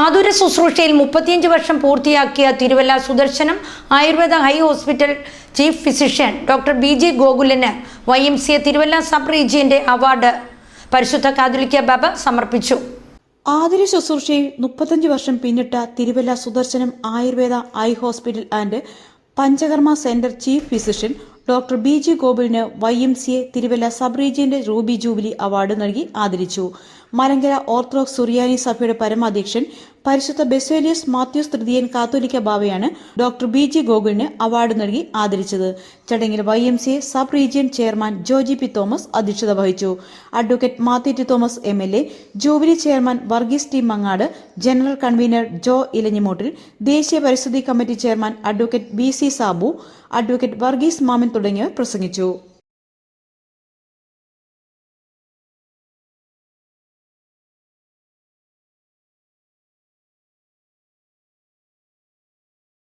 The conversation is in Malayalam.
ആതുര ശുശ്രൂഷയിൽ മുപ്പത്തിയഞ്ച് വർഷം പൂർത്തിയാക്കിയ Thiruvalla Sudarshanam Ayurveda eye hospital chief physician doctor B J ഗോകുലിന് Y M C A Thiruvalla sub റീജിയന്റെ award. പരിശുദ്ധ കാതുലിക്ക ബാബ സമർപ്പിച്ചു. ആതുര ശുശ്രൂഷയിൽ മുപ്പത്തഞ്ച് വർഷം പിന്നിട്ട Thiruvalla Sudarshanam Ayurveda eye hospital and panchakarma centre chief physician doctor B G ഗോകുലിന് Y M C A Thiruvalla sub റീജിയന്റെ ruby jubilee award നൽകി ആദരിച്ചു. മലങ്കര ഓർത്തഡോക്സ് സുറിയാനി സഭയുടെ പരമാധ്യക്ഷൻ പരിശുദ്ധ ബെസേലിയസ് മാത്യൂസ് തൃതീയൻ കാത്തോലിക്ക ബാവയാണ് ഡോക്ടർ ബി ജി ഗോകുലിന് അവാർഡ് നൽകി ആദരിച്ചത്. ചടങ്ങിൽ Y M C A sub region chairman Joji P Thomas അധ്യക്ഷത വഹിച്ചു. Advocate Mathew T Thomas M L A jubilee chairman Varghese T Mangad general convener Jo Elanjimoottil ദേശീയ പരിസ്ഥിതി committee chairman advocate B C Sabu advocate Varghese Mammen തുടങ്ങിയവർ പ്രസംഗിച്ചു